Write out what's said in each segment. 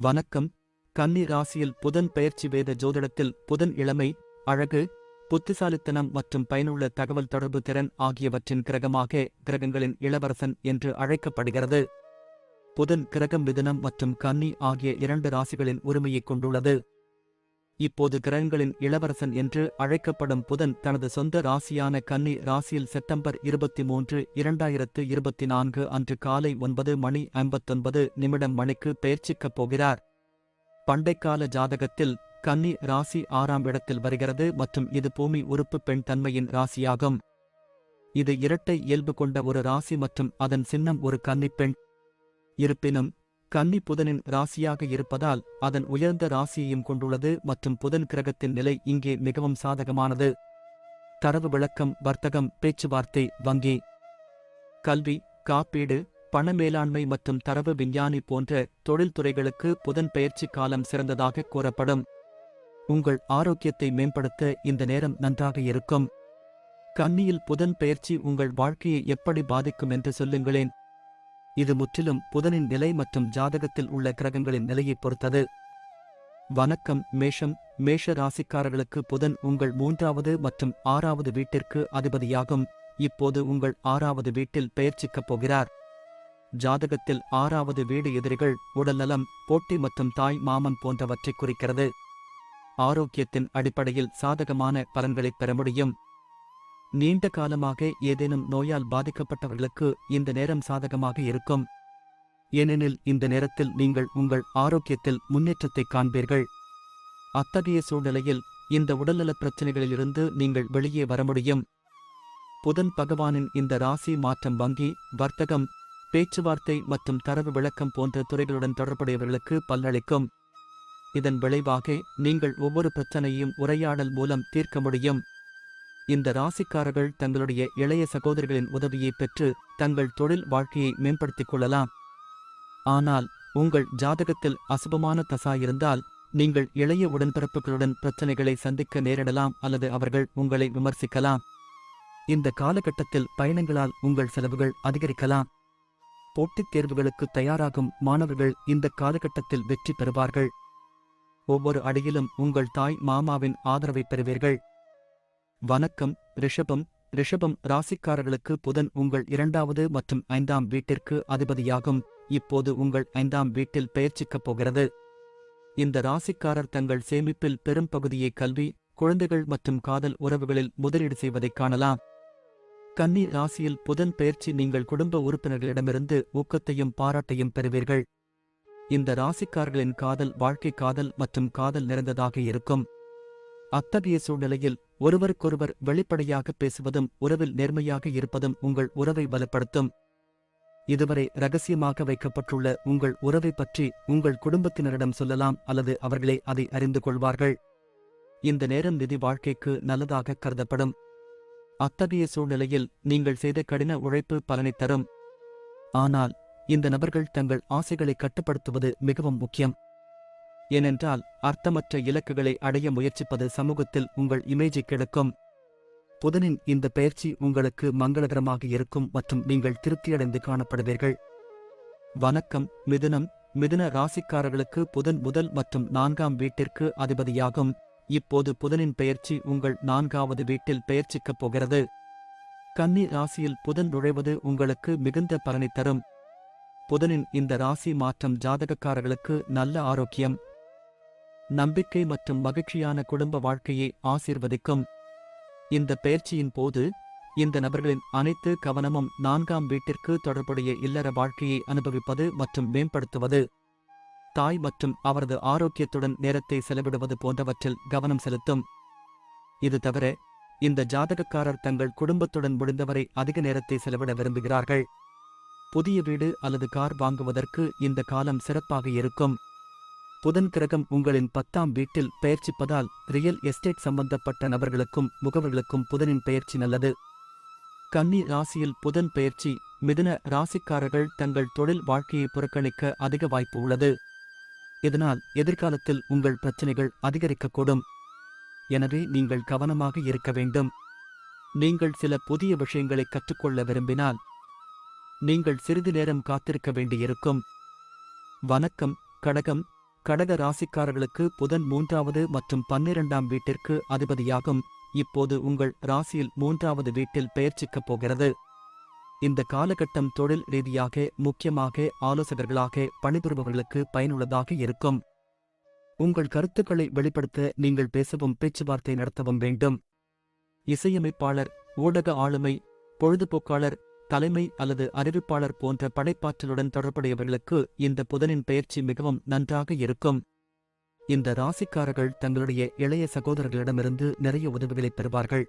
வணக்கம். கன்னி ராசியில் புதன் பெயர்ச்சி வேத ஜோதிடத்தில் புதன் இளமை அழகு புத்திசாலித்தனம் மற்றும் பயனுள்ள தகவல் தொடர்பு திறன் ஆகியவற்றின் கிரகமாக கிரகங்களின் இளவரசன் என்று அழைக்கப்படுகிறது. புதன் கிரகம் மிதனம் மற்றும் கன்னி ஆகிய இரண்டு ராசிகளின் உரிமையைக் கொண்டுள்ளது. இப்போது கிரகங்களின் இளவரசன் என்று அழைக்கப்படும் புதன் தனது சொந்த ராசியான கன்னி ராசியில் செப்டம்பர் இருபத்தி மூன்று இரண்டாயிரத்து இருபத்தி நான்கு அன்று காலை ஒன்பது மணி ஐம்பத்தொன்பது நிமிடம் மணிக்கு பெயர்ச்சிக்கப் போகிறார். பண்டைக்கால ஜாதகத்தில் கன்னி ராசி ஆறாம் இடத்தில் வருகிறது மற்றும் இது பூமி உறுப்பு பெண் தன்மையின் ராசியாகும். இது இரட்டை இயல்பு கொண்ட ஒரு ராசி மற்றும் அதன் சின்னம் ஒரு கன்னிப்பெண் இருப்பினும் கன்னி புதனின் ராசியாக இருப்பதால் அதன் உயர்ந்த ராசியையும் கொண்டுள்ளது மற்றும் புதன் கிரகத்தின் நிலை இங்கே மிகவும் சாதகமானது. தரவு விளக்கம் வர்த்தகம் பேச்சுவார்த்தை வங்கி. கல்வி காப்பீடு பண மேலாண்மை மற்றும் தரவு விஞ்ஞானி போன்ற தொழில்துறைகளுக்கு புதன் பெயர்ச்சி காலம் சிறந்ததாக கூறப்படும். உங்கள் ஆரோக்கியத்தை மேம்படுத்த இந்த நேரம் நன்றாக இருக்கும். கன்னியில் புதன் பெயர்ச்சி உங்கள் வாழ்க்கையை எப்படி பாதிக்கும் என்று சொல்லுங்களேன். இது முற்றிலும் புதனின் நிலை மற்றும் ஜாதகத்தில் உள்ள கிரகங்களின் நிலையைப் பொறுத்தது. வணக்கம் மேஷம் மேஷ ராசிக்காரர்களுக்கு புதன் உங்கள் மூன்றாவது மற்றும் ஆறாவது வீட்டிற்கு அதிபதியாகும். இப்போது உங்கள் ஆறாவது வீட்டில் பெயர்ச்சிக்கப் போகிறார். ஜாதகத்தில் ஆறாவது வீடு எதிரிகள் உடல்நலம் போட்டி மற்றும் தாய் மாமன் போன்றவற்றை குறிக்கிறது. ஆரோக்கியத்தின் அடிப்படையில் சாதகமான பலன்களைப் பெற முடியும். நீண்ட காலமாக ஏதேனும் நோயால் பாதிக்கப்பட்டவர்களுக்கு இந்த நேரம் சாதகமாக இருக்கும். ஏனெனில் இந்த நேரத்தில் நீங்கள் உங்கள் ஆரோக்கியத்தில் முன்னேற்றத்தை காண்பீர்கள். அத்தகைய சூழ்நிலையில் இந்த உடல்நலப் பிரச்சினைகளிலிருந்து நீங்கள் வெளியே வர முடியும். புதன் பகவானின் இந்த ராசி மாற்றம் வங்கி வர்த்தகம் பேச்சுவார்த்தை மற்றும் தரவு விளக்கம் போன்ற துறைகளுடன் தொடர்புடையவர்களுக்கு பல்லளிக்கும் இதன் விளைவாக நீங்கள் ஒவ்வொரு பிரச்சனையும் உரையாடல் மூலம் தீர்க்க முடியும். இந்த ராசிக்காரர்கள் தங்களுடைய இளைய சகோதரிகளின் உதவியை பெற்று தங்கள் தொழில் வாழ்க்கையை மேம்படுத்திக் கொள்ளலாம். ஆனால் உங்கள் ஜாதகத்தில் அசுபமான தசா இருந்தால் நீங்கள் இளைய உடன்பிறப்புகளுடன் பிரச்சனைகளை சந்திக்க நேரிடலாம் அல்லது அவர்கள் உங்களை விமர்சிக்கலாம். இந்த காலகட்டத்தில் பயணங்களால் உங்கள் செலவுகள் அதிகரிக்கலாம். போட்டித் தேர்வுகளுக்கு தயாராகும் மாணவர்கள் இந்த காலகட்டத்தில் வெற்றி பெறுவார்கள். ஒவ்வொரு அடியிலும் உங்கள் தாய் மாமாவின் ஆதரவை பெறுவீர்கள். வணக்கம் ரிஷபம். ரிஷபம் ராசிக்காரர்களுக்கு புதன் உங்கள் இரண்டாவது மற்றும் ஐந்தாம் வீட்டிற்கு அதிபதியாகும். இப்போது உங்கள் ஐந்தாம் வீட்டில் பெயர்ச்சிக்கப் போகிறது. இந்த ராசிக்காரர் தங்கள் சேமிப்பில் பெரும் பகுதியை கல்வி குழந்தைகள் மற்றும் காதல் உறவுகளில் முதலீடு செய்வதைக் காணலாம். கன்னி ராசியில் புதன் பெயர்ச்சி நீங்கள் குடும்ப உறுப்பினர்களிடமிருந்து ஊக்கத்தையும் பாராட்டையும் பெறுவீர்கள். இந்த ராசிக்காரர்களின் காதல் வாழ்க்கை காதல் மற்றும் காதல் நிறைந்ததாக இருக்கும். அத்தகைய சூழ்நிலையில் ஒருவருக்கொருவர் வெளிப்படையாக பேசுவதும் உறவில் நேர்மையாக இருப்பதும் உங்கள் உறவை பலப்படுத்தும். இதுவரை ரகசியமாக வைக்கப்பட்டுள்ள உங்கள் உறவை பற்றி உங்கள் குடும்பத்தினரிடம் சொல்லலாம் அல்லது அவர்களே அதை அறிந்து கொள்வார்கள். இந்த நேரம் நிதி வாழ்க்கைக்கு நல்லதாக கருதப்படும். அத்தகைய சூழ்நிலையில் நீங்கள் செய்த கடின உழைப்பு பலனை தரும். ஆனால் இந்த நபர்கள் தங்கள் ஆசைகளை கட்டுப்படுத்துவது மிகவும் முக்கியம். ஏனென்றால் அர்த்தமற்ற இலக்குகளை அடைய முயற்சிப்பது சமூகத்தில் உங்கள் இமேஜை கெடுக்கும். புதனின் இந்த பெயர்ச்சி உங்களுக்கு மங்களகரமாக இருக்கும் மற்றும் நீங்கள் திருப்தியடைந்து காணப்படுவீர்கள். வணக்கம் மிதுனம். மிதுன ராசிக்காரர்களுக்கு புதன் முதல் மற்றும் நான்காம் வீட்டிற்கு அதிபதியாகும். இப்போது புதனின் பெயர்ச்சி உங்கள் நான்காவது வீட்டில் பெயர்ச்சிக்கப் போகிறது. கன்னி ராசியில் புதன் நுழைவது உங்களுக்கு மிகுந்த பலனை தரும். புதனின் இந்த ராசி மாற்றம் ஜாதகக்காரர்களுக்கு நல்ல ஆரோக்கியம். நம்பிக்கை மற்றும் மகிழ்ச்சியான குடும்ப வாழ்க்கையை ஆசீர்வதிக்கும். இந்த பெயர்ச்சியின் போது இந்த நபர்களின் அனைத்து கவனமும் நான்காம் வீட்டிற்கு தொடர்புடைய இல்லற வாழ்க்கையை அனுபவிப்பது மற்றும் மேம்படுத்துவது. தாய் மற்றும் அவரது ஆரோக்கியத்துடன் நேரத்தை செலவிடுவது போன்றவற்றில் கவனம் செலுத்தும். இது தவிர இந்த ஜாதகக்காரர் தங்கள் குடும்பத்துடன் முடிந்தவரை அதிக நேரத்தை செலவிட விரும்புகிறார்கள். புதிய வீடு அல்லது கார் வாங்குவதற்கு இந்த காலம் சிறப்பாக இருக்கும். புதன் கிரகம் உங்களின் பத்தாம் வீட்டில் பெயர்ச்சிப்பதால் ரியல் எஸ்டேட் சம்பந்தப்பட்ட நபர்களுக்கும் முகவர்களுக்கும் புதனின் பெயர்ச்சி நல்லது. கன்னி ராசியில் புதன் பெயர்ச்சி மிதுன ராசிக்காரர்கள் தங்கள் தொழில் வாழ்க்கையை புறக்கணிக்க அதிக வாய்ப்பு உள்ளது. இதனால் எதிர்காலத்தில் உங்கள் பிரச்சனைகள் அதிகரிக்கக்கூடும். எனவே நீங்கள் கவனமாக இருக்க வேண்டும். நீங்கள் சில புதிய விஷயங்களை கற்றுக்கொள்ள விரும்பினால் நீங்கள் சிறிது நேரம் காத்திருக்க வேண்டியிருக்கும். வணக்கம் கடகம் கடக ராசிக்காரர்களுக்கு புதன் மூன்றாவது மற்றும் பன்னிரண்டாம் வீட்டிற்கு அதிபதியாகும். இப்போது உங்கள் ராசியில் மூன்றாவது வீட்டில் பெயர்ச்சிக்கப் போகிறது. இந்த காலகட்டம் தொழில் ரீதியாக முக்கியமாக ஆலோசகர்களாக பணிபுரிபவர்களுக்கு பயனுள்ளதாக இருக்கும். உங்கள் கருத்துக்களை வெளிப்படுத்த நீங்கள் பேசவும் பேச்சுவார்த்தை நடத்தவும் வேண்டும். இசையமைப்பாளர் ஊடக ஆளுமை பொழுதுபோக்காளர் தலைமை அல்லது அறிவிப்பாளர் போன்ற படைப்பாற்றலுடன் தொடர்புடையவர்களுக்கு இந்த புதனின் பெயர்ச்சி மிகவும் நன்றாக இருக்கும். இந்த ராசிக்காரர்கள் தங்களுடைய இளைய சகோதரர்களிடமிருந்து நிறைய உதவிகளை பெறுவார்கள்.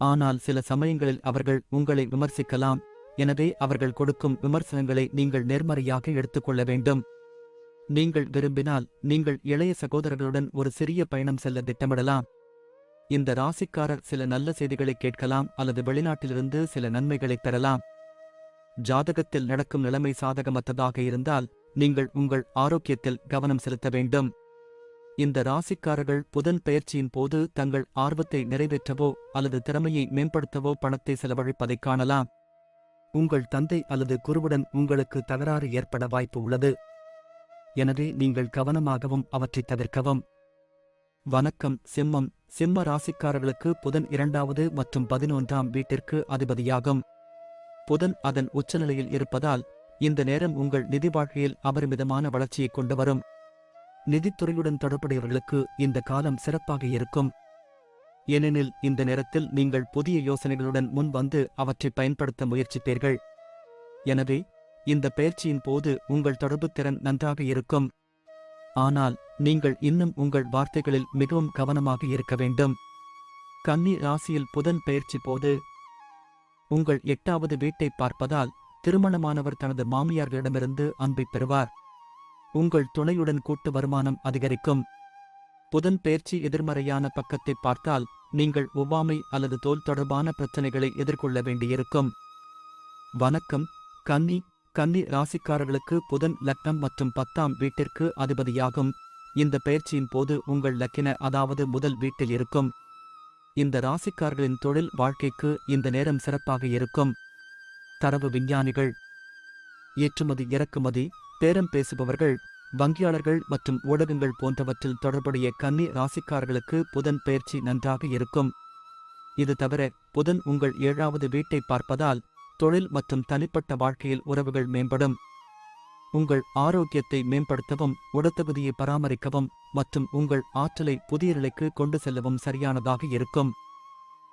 ஆனால் சில சமயங்களில் அவர்கள் உங்களை விமர்சிக்கலாம். எனவே அவர்கள் கொடுக்கும் விமர்சனங்களை நீங்கள் நேர்மறையாக எடுத்துக்கொள்ள வேண்டும். நீங்கள் விரும்பினால் நீங்கள் இளைய சகோதரர்களுடன் ஒரு சிறிய பயணம் செல்ல திட்டமிடலாம். இந்த ராசிக்காரர் சில நல்ல செய்திகளை கேட்கலாம் அல்லது வெளிநாட்டிலிருந்து சில நன்மைகளை பெறலாம். ஜாதகத்தில் நடக்கும் நிலைமை சாதகமற்றதாக இருந்தால் நீங்கள் உங்கள் ஆரோக்கியத்தில் கவனம் செலுத்த வேண்டும். இந்த ராசிக்காரர்கள் புதன் பெயர்ச்சியின் போது தங்கள் ஆர்வத்தை நிறைவேற்றவோ அல்லது திறமையை மேம்படுத்தவோ பணத்தை செலவழிப்பதைக் காணலாம். உங்கள் தந்தை அல்லது குருவுடன் உங்களுக்கு தகராறு ஏற்பட வாய்ப்பு உள்ளது. எனவே நீங்கள் கவனமாகவும் அவற்றைத் தவிர்க்கவும். வணக்கம் சிம்மம். சிம்ம ராசிக்காரர்களுக்கு புதன் இரண்டாவது மற்றும் பதினொன்றாம் வீட்டிற்கு அதிபதியாகும். புதன் அதன் உச்சநிலையில் இருப்பதால் இந்த நேரம் உங்கள் நிதி வாழ்க்கையில் அபரிமிதமான வளர்ச்சியைக் கொண்டு வரும். நிதித்துறையுடன் தொடர்புடையவர்களுக்கு இந்த காலம் சிறப்பாக இருக்கும். ஏனெனில் இந்த நேரத்தில் நீங்கள் புதிய யோசனைகளுடன் முன் வந்து அவற்றை பயன்படுத்த முயற்சிப்பீர்கள். எனவே இந்த பயிற்சியின் போது உங்கள் தொடர்பு திறன் நன்றாக இருக்கும். ஆனால் நீங்கள் இன்னும் உங்கள் வார்த்தைகளில் மிகவும் கவனமாக இருக்க வேண்டும். கன்னி ராசியில் புதன் பெயர்ச்சி போது உங்கள் எட்டாவது வீட்டை பார்ப்பதால் திருமணமானவர் தனது மாமியார்களிடமிருந்து அன்பை பெறுவார். உங்கள் துணையுடன் கூட்டு வருமானம் அதிகரிக்கும். புதன் பெயர்ச்சி எதிர்மறையான பக்கத்தை பார்த்தால் நீங்கள் ஒவ்வாமை அல்லது தோல் தொடர்பான பிரச்சனைகளை எதிர்கொள்ள வேண்டியிருக்கும். வணக்கம் கன்னி கன்னி ராசிக்காரர்களுக்கு புதன் லக்னம் மற்றும் பத்தாம் வீட்டிற்கு அதிபதியாகும். இந்த பயிற்சியின் போது உங்கள் லக்கின அதாவது முதல் வீட்டில் இருக்கும். இந்த ராசிக்காரர்களின் தொழில் வாழ்க்கைக்கு இந்த நேரம் சிறப்பாக இருக்கும். தரவு விஞ்ஞானிகள். ஏற்றுமதி இறக்குமதி பேரம் பேசுபவர்கள் வங்கியாளர்கள் மற்றும் ஊடகங்கள் போன்றவற்றில் தொடர்புடைய கன்னி ராசிக்காரர்களுக்கு புதன் பயிற்சி நன்றாக இருக்கும். இது தவிர புதன் உங்கள் ஏழாவது வீட்டை பார்ப்பதால் தொழில் மற்றும் தனிப்பட்ட வாழ்க்கையில் உறவுகள் மேம்படும். உங்கள் ஆரோக்கியத்தை மேம்படுத்தவும் உடத்தகுதியை பராமரிக்கவும் மற்றும் உங்கள் ஆற்றலை புதிய நிலைக்கு கொண்டு செல்லவும் சரியானதாக இருக்கும்.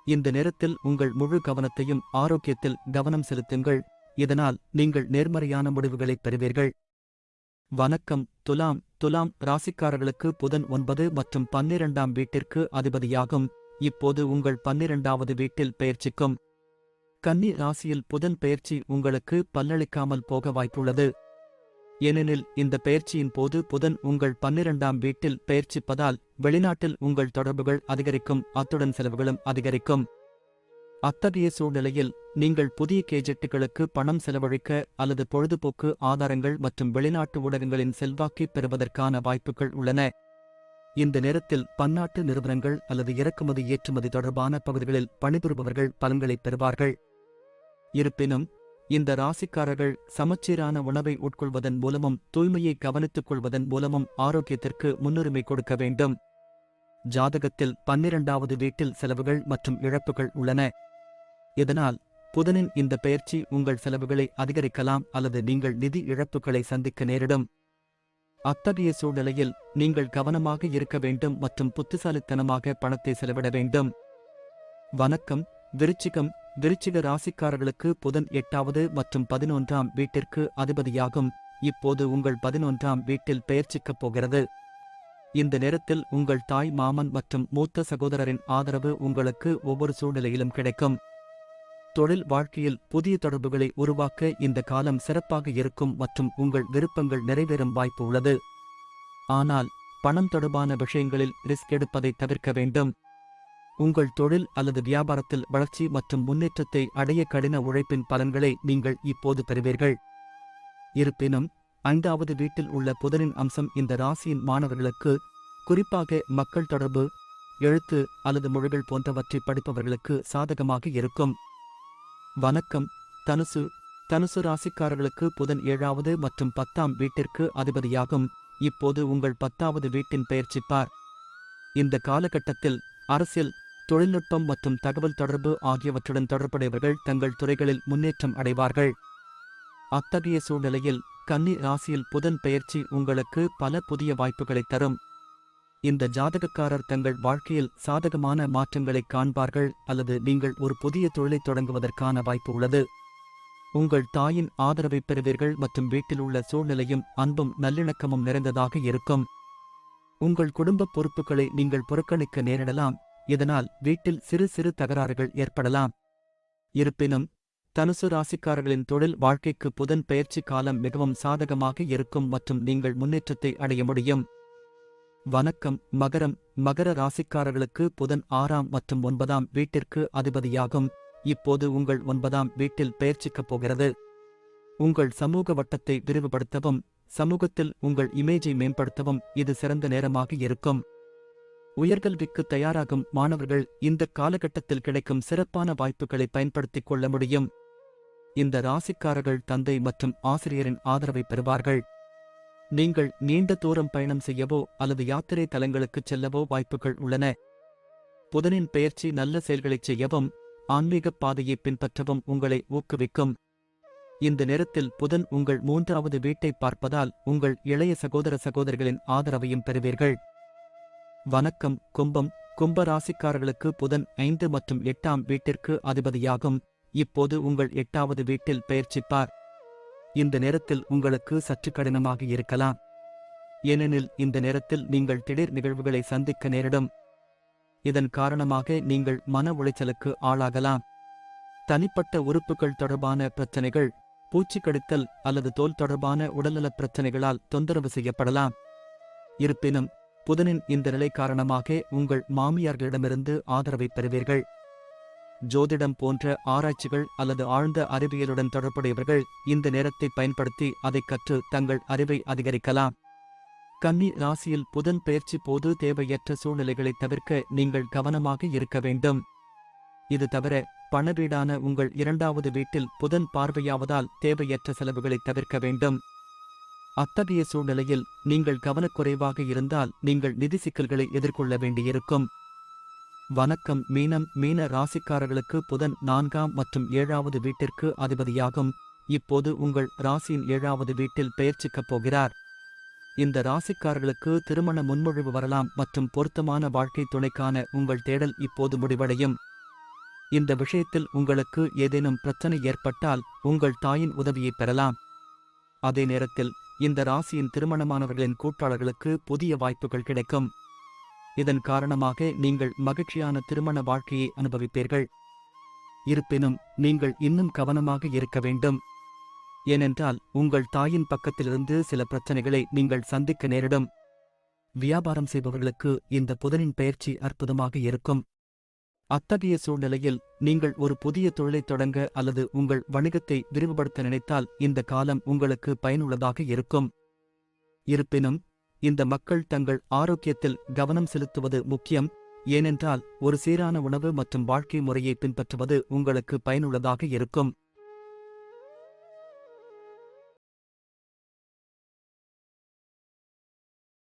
இந்த நேரத்தில் உங்கள் முழு கவனத்தையும் ஆரோக்கியத்தில் கவனம் செலுத்துங்கள். இதனால் நீங்கள் நேர்மறையான முடிவுகளைப் பெறுவீர்கள். வணக்கம். துலாம். துலாம் ராசிக்காரர்களுக்கு புதன் ஒன்பது மற்றும் பன்னிரண்டாம் வீட்டிற்கு அதிபதியாகும். இப்போது உங்கள் பன்னிரண்டாவது வீட்டில் பெயர்ச்சிக்கும். கன்னி ராசியில் புதன் பெயர்ச்சி உங்களுக்கு பல்லளிக்காமல் போக வாய்ப்புள்ளது. ஏனெனில் இந்த பெயர்ச்சியின் போது புதன் உங்கள் பன்னிரண்டாம் வீட்டில் பெயர்ச்சிப்பதால் வெளிநாட்டில் உங்கள் தொடர்புகள் அதிகரிக்கும் அத்துடன் செலவுகளும் அதிகரிக்கும். அத்தகைய சூழ்நிலையில் நீங்கள் புதிய கேஜெட்டுகளுக்கு பணம் செலவழிக்க அல்லது பொழுதுபோக்கு ஆதாரங்கள் மற்றும் வெளிநாட்டு ஊடகங்களின் செல்வாக்கை பெறுவதற்கான வாய்ப்புகள் உள்ளன. இந்த நேரத்தில் பன்னாட்டு நிறுவனங்கள் அல்லது இறக்குமதி ஏற்றுமதி தொடர்பான பகுதிகளில் பணிபுரிபவர்கள் பலன்களைப் பெறுவார்கள். இருப்பினும் இந்த ராசிக்காரர்கள் சமச்சீரான உணவை உட்கொள்வதன் மூலமும் தூய்மையை கவனித்துக் கொள்வதன் மூலமும் ஆரோக்கியத்திற்கு முன்னுரிமை கொடுக்க வேண்டும். ஜாதகத்தில் பன்னிரண்டாவது வீட்டில் செலவுகள் மற்றும் இழப்புகள் உள்ளன. இதனால் புதனின் இந்த பெயர்ச்சி உங்கள் செலவுகளை அதிகரிக்கலாம் அல்லது நீங்கள் நிதி இழப்புகளை சந்திக்க நேரிடும். அத்தகைய சூழ்நிலையில் நீங்கள் கவனமாக இருக்க வேண்டும் மற்றும் புத்திசாலித்தனமாக பணத்தை செலவிட வேண்டும். வணக்கம் விருச்சிகம் விருச்சிக ராசிக்காரர்களுக்கு புதன் எட்டாவது மற்றும் பதினொன்றாம் வீட்டிற்கு அதிபதியாகும். இப்போது உங்கள் பதினொன்றாம் வீட்டில் பெயர்ச்சிக்கப் போகிறது. இந்த நேரத்தில் உங்கள் தாய் மாமன் மற்றும் மூத்த சகோதரரின் ஆதரவு உங்களுக்கு ஒவ்வொரு சூழ்நிலையிலும் கிடைக்கும். தொழில் வாழ்க்கையில் புதிய தொடர்புகளை உருவாக்க இந்த காலம் சிறப்பாக இருக்கும் மற்றும் உங்கள் விருப்பங்கள் நிறைவேறும் வாய்ப்பு உள்ளது. ஆனால் பணம் தொடர்பான விஷயங்களில் ரிஸ்க் எடுப்பதை தவிர்க்க வேண்டும். உங்கள் தொழில் அல்லது வியாபாரத்தில் வளர்ச்சி மற்றும் முன்னேற்றத்தை அடைய கடின உழைப்பின் பலன்களை நீங்கள் இப்போது பெறுவீர்கள். இருப்பினும் ஐந்தாவது வீட்டில் உள்ள புதனின் அம்சம் இந்த ராசியின் மாணவர்களுக்கு குறிப்பாக மக்கள் தொடர்பு எழுத்து அல்லது மொழிகள் போன்றவற்றை படிப்பவர்களுக்கு சாதகமாக இருக்கும். வணக்கம் தனுசு தனுசு ராசிக்காரர்களுக்கு புதன் ஏழாவது மற்றும் பத்தாம் வீட்டிற்கு அதிபதியாகும். இப்போது உங்கள் பத்தாவது வீட்டின் பெயர்ச்சிப்பார் இந்த காலகட்டத்தில் அரசியல் தொழில்நுட்பம் மற்றும் தகவல் தொடர்பு ஆகியவற்றுடன் தொடர்புடையவர்கள் தங்கள் துறைகளில் முன்னேற்றம் அடைவார்கள். அத்தகைய சூழ்நிலையில் கன்னி ராசியில் புதன் பெயர்ச்சி உங்களுக்கு பல புதிய வாய்ப்புகளைத் தரும். இந்த ஜாதகக்காரர் தங்கள் வாழ்க்கையில் சாதகமான மாற்றங்களைக் காண்பார்கள் அல்லது நீங்கள் ஒரு புதிய தொழிலைத் தொடங்குவதற்கான வாய்ப்பு உள்ளது. உங்கள் தாயின் ஆதரவைப் பெறுவீர்கள் மற்றும் வீட்டில் உள்ள சூழ்நிலையும் அன்பும் நல்லிணக்கமும் நிறைந்ததாக இருக்கும். உங்கள் குடும்ப பொறுப்புகளை நீங்கள் புறக்கணிக்க நேரிடலாம். இதனால் வீட்டில் சிறு சிறு தகராறுகள் ஏற்படலாம். இருப்பினும் தனுசு ராசிக்காரர்களின் தொழில் வாழ்க்கைக்கு புதன் பயிற்சி காலம் மிகவும் சாதகமாக இருக்கும் மற்றும் நீங்கள் முன்னேற்றத்தை அடைய முடியும். வணக்கம் மகரம் மகர ராசிக்காரர்களுக்கு புதன் ஆறாம் மற்றும் ஒன்பதாம் வீட்டிற்கு அதிபதியாகும். இப்போது உங்கள் ஒன்பதாம் வீட்டில் பெயர்ச்சிக்கப் போகிறது. உங்கள் சமூக வட்டத்தை விரிவுபடுத்தவும் சமூகத்தில் உங்கள் இமேஜை மேம்படுத்தவும் இது சிறந்த நேரமாக இருக்கும். உயர்கல்விக்கு தயாராகும் மாணவர்கள் இந்த காலகட்டத்தில் கிடைக்கும் சிறப்பான வாய்ப்புகளை பயன்படுத்திக் கொள்ள முடியும். இந்த ராசிக்காரர்கள் தந்தை மற்றும் ஆசிரியரின் ஆதரவை பெறுவார்கள். நீங்கள் நீண்ட தூரம் பயணம் செய்யவோ அல்லது யாத்திரை தலங்களுக்குச் செல்லவோ வாய்ப்புகள் உள்ளன. புதனின் பெயர்ச்சி நல்ல செயல்களைச் செய்யவும் ஆன்மீகப் பாதையை பின்பற்றவும் உங்களை ஊக்குவிக்கும். இந்த நேரத்தில் புதன் உங்கள் மூன்றாவது வீட்டை பார்ப்பதால் உங்கள் இளைய சகோதர சகோதரிகளின் ஆதரவையும் பெறுவீர்கள். வணக்கம். கும்பம். கும்ப ராசிக்காரர்களுக்கு புதன் ஐந்து மற்றும் எட்டாம் வீட்டிற்கு அதிபதியாகும். இப்போது உங்கள் எட்டாவது வீட்டில் பெயர்ச்சிப்பார். இந்த நேரத்தில் உங்களுக்கு சற்று கடினமாக இருக்கலாம். ஏனெனில் இந்த நேரத்தில் நீங்கள் திடீர் நிகழ்வுகளை சந்திக்க நேரிடும். இதன் காரணமாக நீங்கள் மன உளைச்சலுக்கு ஆளாகலாம். தனிப்பட்ட உறுப்புகள் தொடர்பான பிரச்சனைகள் பூச்சி கடித்தல் அல்லது தோல் தொடர்பான உடல்நலப் பிரச்சனைகளால் தொந்தரவு செய்யப்படலாம். இருப்பினும் புதனின் இந்த நிலை காரணமாக உங்கள் மாமியார்களிடமிருந்து ஆதரவை பெறுவீர்கள். ஜோதிடம் போன்ற ஆராய்ச்சிகள் அல்லது ஆழ்ந்த அறிவியலுடன் தொடர்புடையவர்கள் இந்த நேரத்தை பயன்படுத்தி அதைக் கற்று தங்கள் அறிவை அதிகரிக்கலாம். கன்னி ராசியில் புதன் பெயர்ச்சி போது தேவையற்ற சூழ்நிலைகளை தவிர்க்க நீங்கள் கவனமாக இருக்க வேண்டும். இது தவிர பண வீடான உங்கள் இரண்டாவது வீட்டில் புதன் பார்வையாவதால் தேவையற்ற செலவுகளை தவிர்க்க வேண்டும். அத்தகைய சூழ்நிலையில் நீங்கள் கவனக்குறைவாக இருந்தால் நீங்கள் நிதி சிக்கல்களை எதிர்கொள்ள வேண்டியிருக்கும். வணக்கம். மீனம். மீன ராசிக்காரர்களுக்கு புதன் நான்காம் மற்றும் ஏழாவது வீட்டிற்கு அதிபதியாகும். இப்போது உங்கள் ராசியின் ஏழாவது வீட்டில் பெயர்ச்சிக்கப் போகிறார். இந்த ராசிக்காரர்களுக்கு திருமண முன்மொழிவு வரலாம் மற்றும் பொருத்தமான வாழ்க்கை துணைக்கான உங்கள் தேடல் இப்போது முடிவடையும். இந்த விஷயத்தில் உங்களுக்கு ஏதேனும் பிரச்சனை ஏற்பட்டால் உங்கள் தாயின் உதவியை பெறலாம். அதே நேரத்தில் இந்த ராசியின் திருமணமானவர்களின் கூட்டாளர்களுக்கு புதிய வாய்ப்புகள் கிடைக்கும். இதன் காரணமாக நீங்கள் மகிழ்ச்சியான திருமண வாழ்க்கையை அனுபவிப்பீர்கள். இருப்பினும் நீங்கள் இன்னும் கவனமாக இருக்க வேண்டும். ஏனென்றால் உங்கள் தாயின் பக்கத்திலிருந்து சில பிரச்சனைகளை நீங்கள் சந்திக்க நேரிடும். வியாபாரம் செய்பவர்களுக்கு இந்த புதனின் பயிற்சி அற்புதமாக இருக்கும். அத்தகைய சூழ்நிலையில் நீங்கள் ஒரு புதிய தொழிலைத் தொடங்க அல்லது உங்கள் வணிகத்தை விரிவுபடுத்த நினைத்தால் இந்த காலம் உங்களுக்கு பயனுள்ளதாக இருக்கும். இருப்பினும் இந்த மக்கள் தங்கள் ஆரோக்கியத்தில் கவனம் செலுத்துவது முக்கியம் ஏனென்றால் ஒரு சீரான உணவு மற்றும் வாழ்க்கை முறையை பின்பற்றுவது உங்களுக்கு பயனுள்ளதாக இருக்கும்.